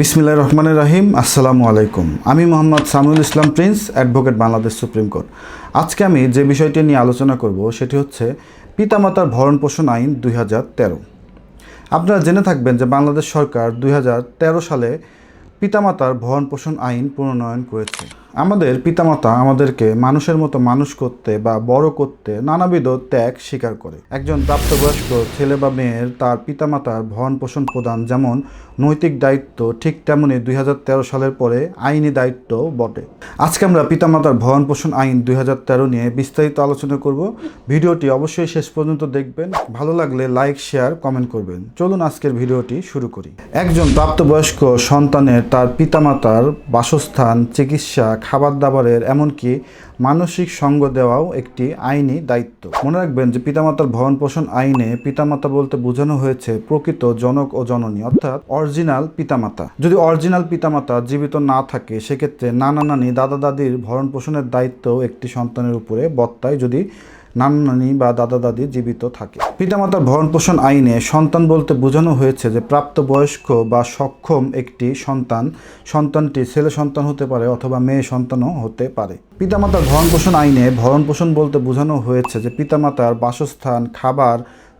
বিসমিল্লাহ রহমান রাহিম, আসসালামু আলাইকুম। আমি Mohammad Shamul Islam, Prince advocate Bangladesh supreme court. আজকে আমি যে বিষয়টি নিয়ে আলোচনা করব, সেটি হচ্ছে পিতামাতার ভরণ পোষণ আইন দুই হাজার তেরো। আপনারা জেনে থাকবেন যে বাংলাদেশ সরকার দুই হাজার তেরো সালে পিতামাতার ভরণ পোষণ আইন প্রণয়ন করেছে। আমাদের পিতামাতা আমাদেরকে মানুষের মতো মানুষ করতে বা বড় করতে নানাবিধ ত্যাগ স্বীকার করে। একজন প্রাপ্তবয়স্ক ছেলে বা মেয়ের তার পিতামাতার ভরণ পোষণ প্রদান যেমন নৈতিক দায়িত্ব ঠিক তেমনই দুই সালের পরে আইনি দায়িত্ব বটে। আজকে আমরা পিতামাতার ভরণ পোষণ আইন দুই হাজার তেরো নিয়ে বিস্তারিত আলোচনা করব। ভিডিওটি অবশ্যই শেষ পর্যন্ত দেখবেন। ভালো লাগলে লাইক, শেয়ার, কমেন্ট করবেন। চলুন আজকের ভিডিওটি শুরু করি। একজন প্রাপ্তবয়স্ক সন্তানের তার পিতামাতার বাসস্থান, চিকিৎসা খাবার দাবারের এমনকি মানসিক সঙ্গ দেওয়াও একটি আইনি দায়িত্ব। মনে রাখবেন যে পিতামাতার ভরণ পোষণ আইনে পিতামাতা বলতে বোঝানো হয়েছে প্রকৃত জনক ও জননী, অর্থাৎ অরিজিনাল পিতামাতা। যদি অরিজিনাল পিতামাতা জীবিত না থাকে, সেক্ষেত্রে নানা নানি দাদা দাদির ভরণ পোষণের দায়িত্ব একটি সন্তানের উপরে বর্তায়। যদি নানা নানি বা দাদা দাদি জীবিত থাকে। পিতামাতার ভরণ পোষণ আইনে সন্তান বলতে বোঝানো হয়েছে যে, প্রাপ্তবয়স্ক বা সক্ষম একটি সন্তান সন্তানটি ছেলে সন্তান হতে পারে অথবা মেয়ে সন্তানও হতে পারে। পিতামাতার ভরণ পোষণ আইনে ভরণ পোষণ বলতে বোঝানো হয়েছে যে, পিতামাতার বাসস্থান, খাবার,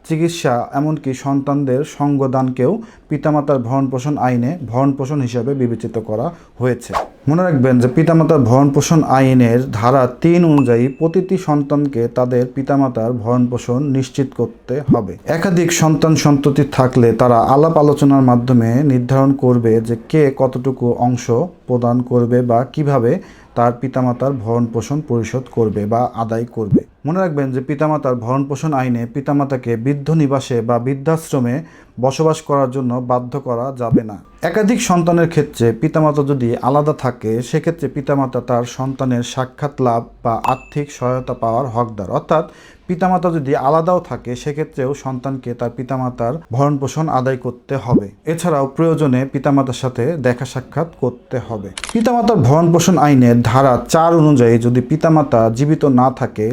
চিকিৎসা এমনকি সন্তানদের সঙ্গদানকেও পিতামাতার ভরণ পোষণ আইনে ভরণ পোষণ হিসাবে বিবেচিত করা হয়েছে। মনে রাখবেন যে পিতামাতার ভরণ পোষণ আইনের ধারা তিন অনুযায়ী প্রতিটি সন্তানকে তাদের পিতামাতার ভরণ পোষণ নিশ্চিত করতে হবে। একাধিক সন্তান সন্ততি থাকলে তারা আলাপ আলোচনার মাধ্যমে নির্ধারণ করবে যে কে কতটুকু অংশ প্রদান করবে বা কীভাবে তার পিতামাতার ভরণ পোষণ পরিশোধ করবে বা আদায় করবে। মনে রাখবেন যে পিতামাতার ভরণ পোষণ আইনে পিতামাতাকে বৃদ্ধ নিবাসে বা বৃদ্ধাশ্রমে বসবাস করার জন্য বাধ্য করা যাবে না। একাধিক সন্তানের ক্ষেত্রে পিতামাতা যদি আলাদা থাকে, সেক্ষেত্রে পিতামাতা তার সন্তানের সাক্ষাৎ লাভ বা আর্থিক সহায়তা পাওয়ার হকদার। অর্থাৎ পিতামাতা যদি আলাদাও থাকে, সেক্ষেত্রেও সন্তানকে তার পিতামাতার ভরণ পোষণ আদায় করতে হবে। এছাড়াও প্রয়োজনে পিতামাতার সাথে দেখা সাক্ষাৎ করতে হবে। পিতামাতার ভরণ পোষণ আইনের ধারা চার অনুযায়ী যদি পিতামাতা জীবিত না থাকে,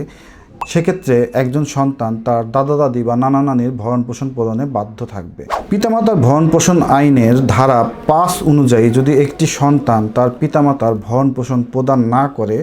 সেক্ষেত্রে একজন সন্তান তার দাদা দাদি বা নানা নানির ভরণ পোষণ প্রদানে বাধ্য থাকবে। পিতামাতার ভরণ পোষণ আইনের ধারা পাঁচ অনুযায়ী যদি একটি সন্তান তার পিতামাতার ভরণ পোষণ প্রদান না করে,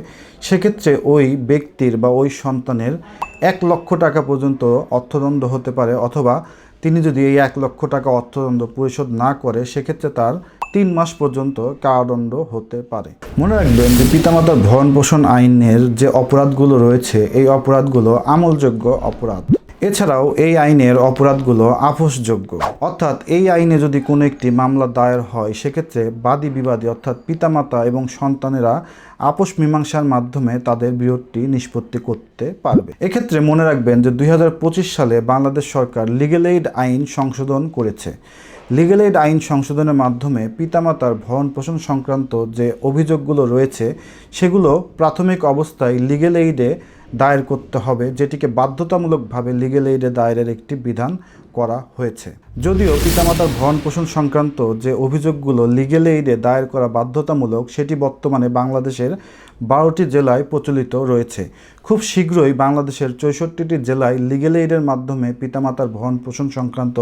সেক্ষেত্রে ওই ব্যক্তির বা ওই সন্তানের এক লক্ষ টাকা পর্যন্ত অর্থদণ্ড হতে পারে অথবা তিনি যদি এই এক লক্ষ টাকা অর্থদণ্ড পরিশোধ না করে, সেক্ষেত্রে তার তিন মাস পর্যন্ত কারাদণ্ড হতে পারে। মনে রাখবেন যে পিতামাতার ভরণ পোষণ আইনের যে অপরাধগুলো রয়েছে, এই অপরাধগুলো আমলযোগ্য অপরাধ। এছাড়াও এই আইনের অপরাধগুলো আপোষযোগ্য। অর্থাৎ এই আইনে যদি কোনো একটি মামলা দায়ের হয়, সেক্ষেত্রে বাদী বিবাদী অর্থাৎ পিতামাতা এবং সন্তানেরা আপোষ মীমাংসার মাধ্যমে তাদের বিরোধটি নিষ্পত্তি করতে পারবে। এক্ষেত্রে মনে রাখবেন যে দুই হাজার পঁচিশ সালে বাংলাদেশ সরকার লিগেল এইড আইন সংশোধন করেছে। লিগেল এইড আইন সংশোধনের মাধ্যমে পিতামাতার ভরণ পোষণ সংক্রান্ত যে অভিযোগগুলো রয়েছে, সেগুলো প্রাথমিক অবস্থায় লিগেল এইডে দায়ের করতে হবে, যেটিকে বাধ্যতামূলকভাবে লিগেল এইডে দায়েরের একটি বিধান করা হয়েছে। যদিও পিতামাতার ভরণ পোষণ সংক্রান্ত যে অভিযোগগুলো লিগেল এইডে দায়ের করা বাধ্যতামূলক, সেটি বর্তমানে বাংলাদেশের বারোটি জেলায় প্রচলিত রয়েছে। খুব শীঘ্রই বাংলাদেশের চৌষট্টিটি জেলায় লিগেল এইডের মাধ্যমে পিতামাতার ভরণ পোষণ সংক্রান্ত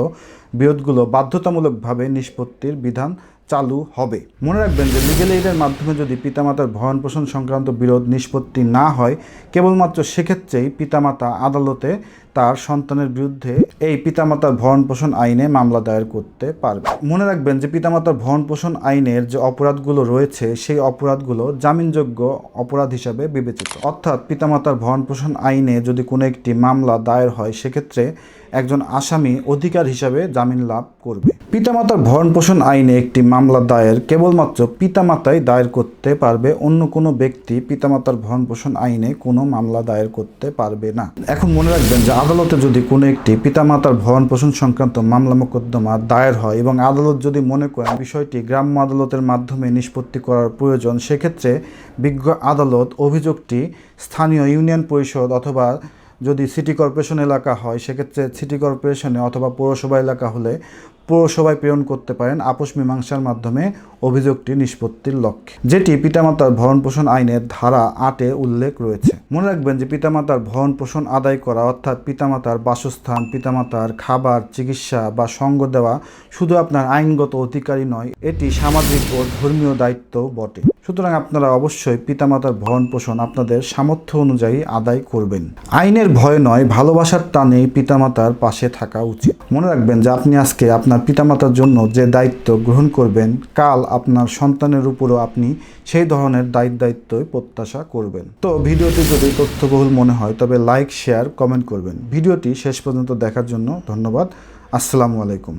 বিরোধগুলো বাধ্যতামূলকভাবে নিষ্পত্তির বিধান চালু হবে। মনে রাখবেন যে লিগেল এইডের মাধ্যমে যদি পিতামাতার ভরণ পোষণ সংক্রান্ত বিরোধ নিষ্পত্তি না হয়, কেবলমাত্র সেক্ষেত্রেই পিতামাতা আদালতে তার সন্তানের বিরুদ্ধে এই পিতামাতার ভরণ পোষণ আইনে মামলা দায়ের করতে পারবে। মনে রাখবেন যে পিতামাতার ভরণ পোষণ আইনের যে অপরাধগুলো রয়েছে, সেই অপরাধগুলো জামিনযোগ্য অপরাধ হিসাবে বিবেচিত। অর্থাৎ পিতামাতার ভরণ পোষণ আইনে যদি কোনো একটি মামলা দায়ের হয়, সেক্ষেত্রে একজন আসামি অধিকার হিসাবে জামিন লাভ করবে। পিতামাতার ভরণ পোষণ আইনে একটি মামলা দায়ের কেবলমাত্র পিতামাতাই দায়ের করতে পারবে, অন্য কোনো ব্যক্তি পিতামাতার ভরণ পোষণ আইনে কোনো মামলা দায়ের করতে পারবে না। এখন মনে রাখবেন যে আদালতে যদি কোনো একটি পিতামাতার ভরণ পোষণ সংক্রান্ত মামলা মোকদ্দমা দায়ের হয় এবং আদালত যদি মনে করেন বিষয়টি গ্রাম্য আদালতের মাধ্যমে নিষ্পত্তি করার প্রয়োজন, সেক্ষেত্রে বিজ্ঞ আদালত অভিযোগটি স্থানীয় ইউনিয়ন পরিষদ অথবা যদি সিটি কর্পোরেশন এলাকা হয়, সেক্ষেত্রে সিটি কর্পোরেশনে অথবা পৌরসভা এলাকা হলে পৌরসভায় প্রেরণ করতে পারেন আপোষ মীমাংসার মাধ্যমে অভিযোগটি নিষ্পত্তির লক্ষ্যে। যেটি পিতামাতার ভরণ পোষণ আইনের ধারা আটে উল্লেখ রয়েছে। মনে রাখবেন যে পিতামাতার ভরণ পোষণ আদায় করা, অর্থাৎ পিতামাতার বাসস্থান, পিতামাতার খাবার, চিকিৎসা বা সঙ্গ দেওয়া, শুধু আপনার আইনগত অধিকারই নয়, এটি সামাজিক ও ধর্মীয় দায়িত্ব বটে। সুতরাং আপনারা অবশ্যই পিতামাতার ভরণ পোষণ আপনাদের সামর্থ্য অনুযায়ী আদায় করবেন। আইনের ভয় নয়, ভালোবাসার টানেই পিতামাতার পাশে থাকা উচিত। মনে রাখবেন যে আপনি আজকে আপনার পিতামাতার জন্য যে দায়িত্ব গ্রহণ করবেন, কাল আপনার সন্তানের উপরও আপনি সেই ধরনের দায়িত্ব দায়িত্বই প্রত্যাশা করবেন। তো ভিডিওটি যদি তথ্যবহুল মনে হয়, তবে লাইক, শেয়ার, কমেন্ট করবেন। ভিডিওটি শেষ পর্যন্ত দেখার জন্য ধন্যবাদ। আসসালামু আলাইকুম।